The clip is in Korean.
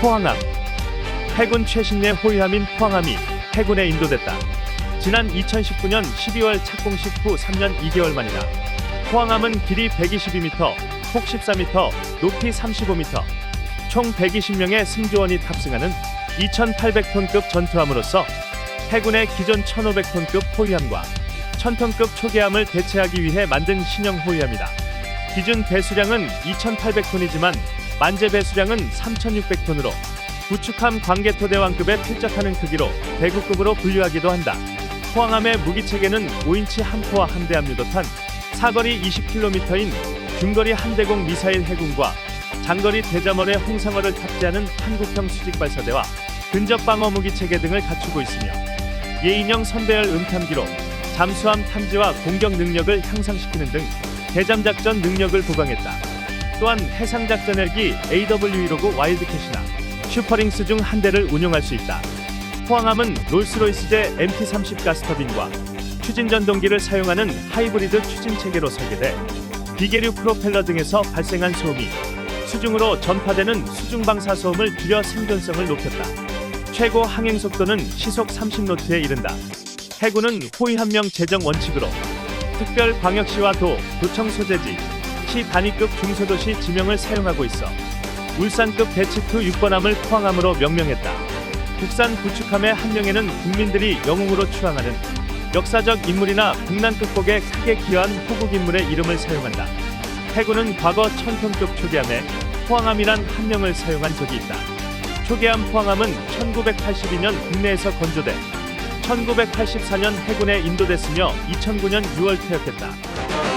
포항함 해군 최신의 호위함인 포항함이 해군에 인도됐다. 지난 2019년 12월 착공식 후 3년 2개월 만이다. 포항함은 길이 122m, 폭 14m, 높이 35m, 총 120명의 승조원이 탑승하는 2,800톤급 전투함으로서 해군의 기존 1,500톤급 호위함과 1,000톤급 초계함을 대체하기 위해 만든 신형 호위함이다. 기준 배수량은 2,800톤이지만 만재 배수량은 3,600톤으로 구축함 광개토대왕급에 필적하는 크기로 대구급으로 분류하기도 한다. 포항함의 무기 체계는 5인치 함포와 함대 압류도탄, 사거리 20km인 중거리 한대공 미사일 해군과 장거리 대자멀의 홍상어를 탑재하는 한국형 수직 발사대와 근접 방어 무기 체계 등을 갖추고 있으며 예인형 선배열 음탐기로 잠수함 탐지와 공격 능력을 향상시키는 등 대잠 작전 능력을 보강했다. 또한 해상 작전 헬기 AW159 와일드캣이나 슈퍼링스 중 한 대를 운용할 수 있다. 포항함은 롤스로이스제 MT30 가스터빈과 추진 전동기를 사용하는 하이브리드 추진 체계로 설계돼 비계류 프로펠러 등에서 발생한 소음이 수중으로 전파되는 수중 방사 소음을 줄여 생존성을 높였다. 최고 항행 속도는 시속 30노트에 이른다. 해군은 호위 한명 제정 원칙으로 특별 광역시와 도, 도청 소재지, 시 단위급 중소도시 지명을 사용하고 있어 울산급 대치2 6번함을 포항함으로 명명했다. 국산 구축함의 한 명에는 국민들이 영웅으로 추앙하는 역사적 인물이나 국난 극복에 크게 기여한 호국 인물의 이름을 사용한다. 해군은 과거 천톤급 초계함에 포항함이란 한 명을 사용한 적이 있다. 초계함 포항함은 1982년 국내에서 건조돼 1984년 해군에 인도됐으며 2009년 6월 퇴역했다.